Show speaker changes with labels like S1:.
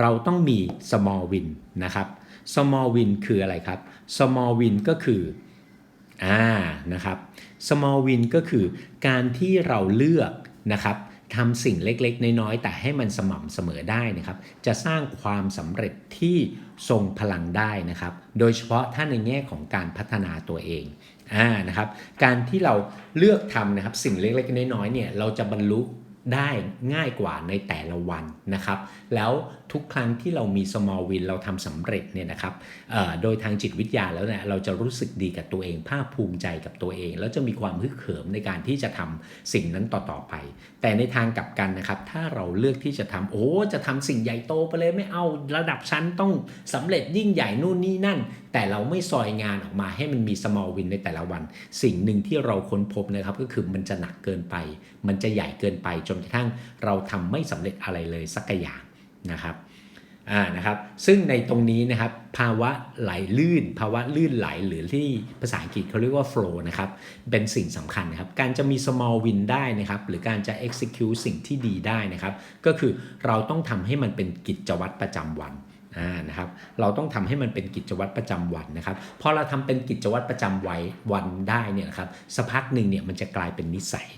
S1: เราต้องมี small win นะครับ small win คืออะไรครับ small win ก็คืออ่านะครับ small win ก็คือการที่เราเลือกนะครับทำสิ่งเล็กๆ น้อยๆ แต่ให้มันสม่ำเสมอได้นะครับ จะสร้างความสำเร็จที่ทรงพลังได้นะครับ โดยเฉพาะถ้าในแง่ของการพัฒนาตัวเองอ่านะครับ การที่เราเลือกทำนะครับสิ่งเล็กๆ น้อยๆ เนี่ยเราจะบรรลุ ได้ง่ายกว่าในแต่ละวันนะครับ แล้วทุกครั้งที่เรามี small win เราทำสำเร็จเนี่ยนะครับโดยทางจิตวิทยาแล้วเนี่ยเราจะรู้สึกดีกับตัวเองภาคภูมิใจกับตัวเอง แล้วจะมีความฮึกเหิมในการที่จะทำสิ่งนั้นต่อๆไป แต่ในทางกลับกันนะครับ ถ้าเราเลือกที่จะทำโอ้จะทำสิ่งใหญ่โตไปเลยไม่เอาระดับชั้นต้องสำเร็จยิ่งใหญ่นู่นนี่นั่น แต่เราไม่ซอยงานออกมาให้มันมี small win ในแต่ละวัน สิ่งหนึ่งที่เราค้นพบนะครับก็คือมันจะหนักเกินไป มันจะใหญ่เกินไปจนนกระทั่งเราทำไม่สำเร็จอะไรเลยสักอย่างนะครับอ่านะครับ ซึ่งในตรงนี้นะครับภาวะไหลลื่น ภาวะลื่นไหลหรือที่ภาษาอังกฤษเขาเรียกว่า flow นะครับ เป็นสิ่งสำคัญนะครับ การจะมี small win ได้นะครับ หรือการจะ execute สิ่งที่ดีได้นะครับ ก็คือเราต้องทำให้มันเป็นกิจวัตรประจำวันอ่านะครับ เราต้องทำให้มันเป็นกิจวัตรประจำวันนะครับ พอเราทำเป็นกิจวัตรประจำวัยวันได้เนี่ยนะครับ สักพักหนึ่งเนี่ยมันจะกลายเป็นนิสัย